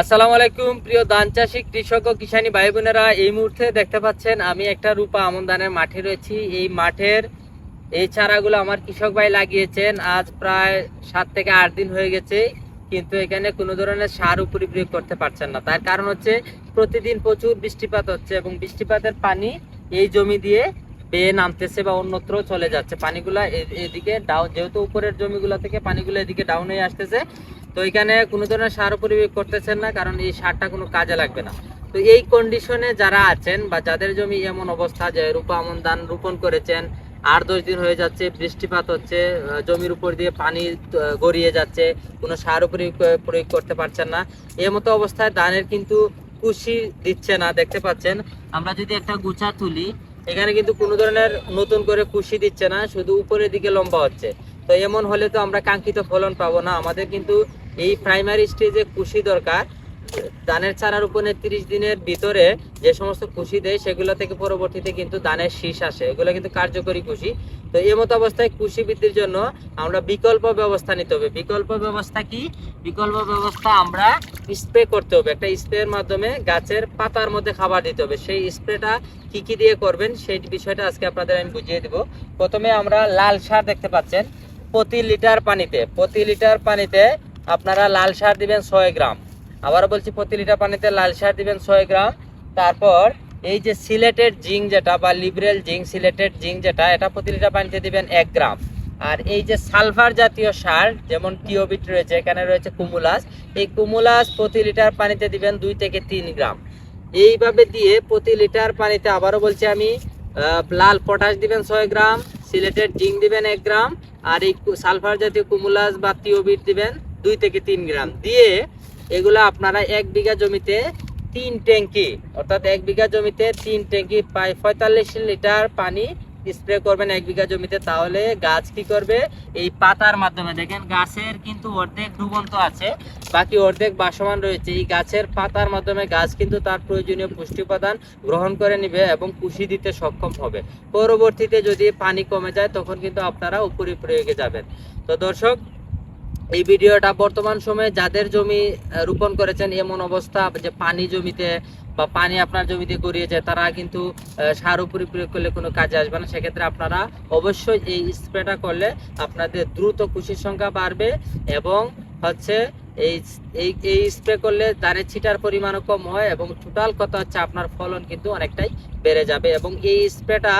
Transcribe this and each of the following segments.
আসসালামু আলাইকুম, প্রিয় ধান চাষী, কৃষক ও কিষানী ভাই বোনেরা এই মুহূর্তে দেখতে পাচ্ছেন আমি একটা রূপা আমন ধানের মাঠে রয়েছি। এই মাঠের এই চারাগুলো আমার কৃষক ভাই লাগিয়েছেন। আজ প্রায় সাত থেকে আট দিন হয়ে গেছে, কিন্তু এখানে কোনো ধরনের সার উপরি প্রয়োগ করতে পারছেন না। তার কারণ হচ্ছে প্রতিদিন প্রচুর বৃষ্টিপাত হচ্ছে এবং বৃষ্টিপাতের পানি এই জমি দিয়ে বেয়ে নামতেছে বা অন্যত্র চলে যাচ্ছে। পানিগুলা এদিকে ডাউন যেহেতু উপরের জমিগুলো থেকে পানিগুলো এদিকে ডাউন হয়ে আসতেছে তো এখানে কোনো ধরনের সার পরিবেশ করতেছেন না, কারণ এই সারটা কোনো কাজে লাগবে না। তো এই কন্ডিশনে যারা আছেন বা যাদের জমি এমন অবস্থা যে রূপা আমন ধান রোপণ করেছেন আট দশ দিন হয়ে যাচ্ছে, বৃষ্টিপাত হচ্ছে জমির উপর দিয়ে পানি গড়িয়ে যাচ্ছে, কোনো সার উপরে প্রয়োগ করতে পারছেন না। এই মতো অবস্থায় ধানের কিন্তু কুশি দিচ্ছে না, দেখতে পাচ্ছেন। আমরা যদি একটা গুছা তুলি, এখানে কিন্তু কোনো ধরনের নতুন করে কুশি দিচ্ছে না, শুধু উপরের দিকে লম্বা হচ্ছে। তো এমন হলে তো আমরা কাঙ্ক্ষিত ফলন পাবো না। আমাদের কিন্তু এই প্রাইমারি স্টেজে কুশি দরকার। ধানের চারা রোপণের তিরিশ দিনের ভিতরে যে সমস্ত কুশি দেয়, সেগুলো থেকে পরবর্তীতে কিন্তু ধানের শীষ আসে। এগুলো কিন্তু কার্যকরী কুশি। তো এই মতো অবস্থায় কুশি বৃদ্ধির জন্য আমরা বিকল্প ব্যবস্থা নিতে হবে। বিকল্প ব্যবস্থা কি? বিকল্প ব্যবস্থা আমরা স্প্রে করতে হবে। একটা স্প্রের মাধ্যমে গাছের পাতার মধ্যে খাবার দিতে হবে। সেই স্প্রেটা কি কি দিয়ে করবেন, সেই বিষয়টা আজকে আপনাদের আমি বুঝিয়ে দিব। প্রথমে আমরা লাল সার দেখতে পাচ্ছেন। প্রতি লিটার পানিতে, প্রতি লিটার পানিতে আপনারা লাল সার দিবেন ছয় গ্রাম। আবারও বলছি, প্রতি লিটার পানিতে লাল সার দিবেন ছয় গ্রাম। তারপর এই যে সিলেটেড জিঙ্ক যেটা বা লিবরেল জিঙ্ক, সিলেটেড জিঙ্ক যেটা, এটা প্রতি লিটার পানিতে দিবেন এক গ্রাম। আর এই যে সালফার জাতীয় সার, যেমন টিওবিট রয়েছে, এখানে রয়েছে কুমুলাস। এই কুমুলাস প্রতি লিটার পানিতে দিবেন দুই থেকে তিন গ্রাম। এইভাবে দিয়ে প্রতি লিটার পানিতে আবারও বলছি আমি লাল পটাশ দিবেন ছয় গ্রাম, সিলেটেড জিঙ্ক দিবেন এক গ্রাম। আর এই সালফার জাতীয় কুমুলাস বা টিওবিট দিবেন দুই থেকে তিন গ্রাম। দিয়ে এগুলো আপনারা এক বিঘা জমিতে তিন ট্যাঙ্কি, অর্থাৎ এক বিঘা জমিতে তিন ট্যাঙ্কি প্রায় পঁয়তাল্লিশ লিটার পানি স্প্রে করবেন এক বিঘা জমিতে, তাহলে গাছ কি করবে? এই পাতার মাধ্যমে। দেখেন, গাছের কিন্তু অর্ধেক ডুবন্ত আছে, বাকি অর্ধেক বাসমান রয়েছে। এই গাছের পাতার মাধ্যমে গাছ কিন্তু তার প্রয়োজনীয় পুষ্টি উপাদান গ্রহণ করে নিবে এবং কুশি দিতে সক্ষম হবে। পরবর্তীতে যদি পানি কমে যায়, তখন কিন্তু আপনারা উপরি প্রয়োগে যাবেন। তো দর্শক এই ভিডিওটা বর্তমান সময়ে যাদের জমি রোপণ করেছেন এমন অবস্থা যে পানি জমিতে বা পানি আপনার জমিতে গড়িয়ে যায়, তারা কিন্তু সার উপরে প্রয়োগ করলে কোনো কাজে আসবে না। সেক্ষেত্রে আপনারা অবশ্যই এই স্প্রেটা করলে আপনাদের দ্রুত কুশির সংখ্যা বাড়বে এবং হচ্ছে এই এই স্প্রে করলে ধানের ছিটার পরিমাণও কম হয় এবং টোটাল কথা হচ্ছে আপনার ফলন কিন্তু অনেকটাই বেড়ে যাবে এবং এই স্প্রেটা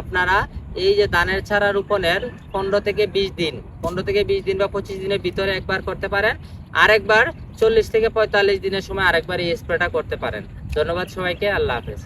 আপনারা এই যে ধানের ছাড়া রোপণের পনেরো থেকে বিশ দিন, পনেরো থেকে বিশ দিন বা পঁচিশ দিনের ভিতরে একবার করতে পারেন, আরেকবার চল্লিশ থেকে পঁয়তাল্লিশ দিনের সময় আরেকবার এই স্প্রেটা করতে পারেন। ধন্যবাদ সবাইকে, আল্লাহ হাফেজ।